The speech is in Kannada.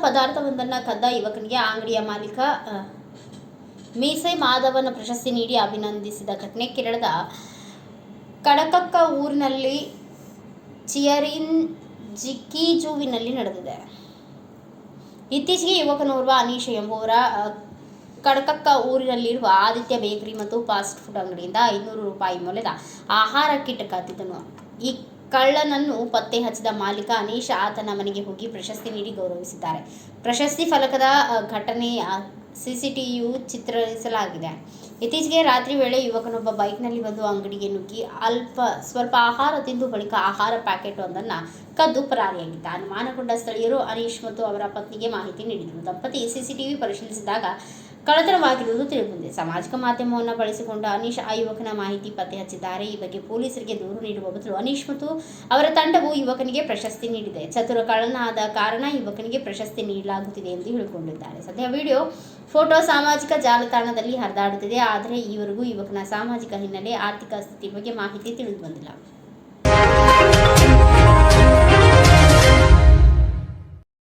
ಪದಾರ್ಥವೊಂದನ್ನು ಕದ್ದ ಯುವಕನಿಗೆ ಅಂಗಡಿಯ ಮಾಲೀಕ ಮೀಸೆ ಮಾಧವನ ಪ್ರಶಸ್ತಿ ನೀಡಿ ಅಭಿನಂದಿಸಿದ ಘಟನೆ ಕೇರಳದ ಕಡಕಕ್ಕ ಊರಿನಲ್ಲಿ ಚಿಯರಿನ್ ಜಿಕ್ಕಿಜುವಿನಲ್ಲಿ ನಡೆದಿದೆ. ಇತ್ತೀಚೆಗೆ ಯುವಕನೋರ್ವ ಅನೀಶ್ ಎಂಬುವರ ಕಡಕಕ್ಕ ಊರಿನಲ್ಲಿರುವ ಆದಿತ್ಯ ಬೇಕರಿ ಮತ್ತು ಫಾಸ್ಟ್ ಫುಡ್ ಅಂಗಡಿಯಿಂದ ಐನೂರು ರೂಪಾಯಿ ಮೌಲ್ಯದ ಆಹಾರ ಕಿಟ್ ಕದ್ದಿದ್ದನು ಈ ಕಳ್ಳನನ್ನು ಪತ್ತೆ ಹಚ್ಚಿದ ಮಾಲೀಕ ಅನೀಶ್ ಆತನ ಮನೆಗೆ ಹೋಗಿ ಪ್ರಶಸ್ತಿ ನೀಡಿ ಗೌರವಿಸಿದ್ದಾರೆ. ಪ್ರಶಸ್ತಿ ಫಲಕದ ಘಟನೆ ಘಟನೆಯ ಸಿಸಿಟಿಯು ಚಿತ್ರಿಸಲಾಗಿದೆ. ಇತ್ತೀಚೆಗೆ ರಾತ್ರಿ ವೇಳೆ ಯುವಕನೊಬ್ಬ ಬೈಕ್ನಲ್ಲಿ ಬಂದು ಅಂಗಡಿಗೆ ನುಗ್ಗಿ ಅಲ್ಪ, ಸ್ವಲ್ಪ ಆಹಾರ ತಿಂದು ಬಳಿಕ ಆಹಾರ ಪ್ಯಾಕೆಟ್ ಒಂದನ್ನು ಕದ್ದು ಪರಾರಿಯಾಗಿದ್ದ. ಅನುಮಾನಗೊಂಡ ಸ್ಥಳೀಯರು ಅನೀಶ್ ಮತ್ತು ಅವರ ಪತ್ನಿಗೆ ಮಾಹಿತಿ ನೀಡಿದರು. ದಂಪತಿ ಸಿಸಿಟಿವಿ ಪರಿಶೀಲಿಸಿದಾಗ ಕಳ್ಳತನವಾಗಿರುವುದು ತಿಳಿದುಬಂದಿದೆ. ಸಾಮಾಜಿಕ ಮಾಧ್ಯಮವನ್ನು ಬಳಸಿಕೊಂಡ ಅನೀಶ್ ಆ ಯುವಕನ ಮಾಹಿತಿ ಪತ್ತೆ ಹಚ್ಚಿದ್ದಾರೆ. ಈ ಬಗ್ಗೆ ಪೊಲೀಸರಿಗೆ ದೂರು ನೀಡುವ ಬದಲು ಅನೀಶ್ ಮತ್ತು ಅವರ ತಂಡವು ಯುವಕನಿಗೆ ಪ್ರಶಸ್ತಿ ನೀಡಿದೆ. ಚತುರ ಕಳ್ಳನಾದ ಕಾರಣ ಯುವಕನಿಗೆ ಪ್ರಶಸ್ತಿ ನೀಡಲಾಗುತ್ತಿದೆ ಎಂದು ಹೇಳಿಕೊಂಡಿದ್ದಾರೆ. ಸದ್ಯ ವಿಡಿಯೋ ಫೋಟೋ ಸಾಮಾಜಿಕ ಜಾಲತಾಣದಲ್ಲಿ ಹರಿದಾಡುತ್ತಿದೆ. ಆದರೆ ಈವರೆಗೂ ಯುವಕನ ಸಾಮಾಜಿಕ ಹಿನ್ನೆಲೆ ಆರ್ಥಿಕ ಸ್ಥಿತಿ ಬಗ್ಗೆ ಮಾಹಿತಿ ತಿಳಿದು ಬಂದಿಲ್ಲ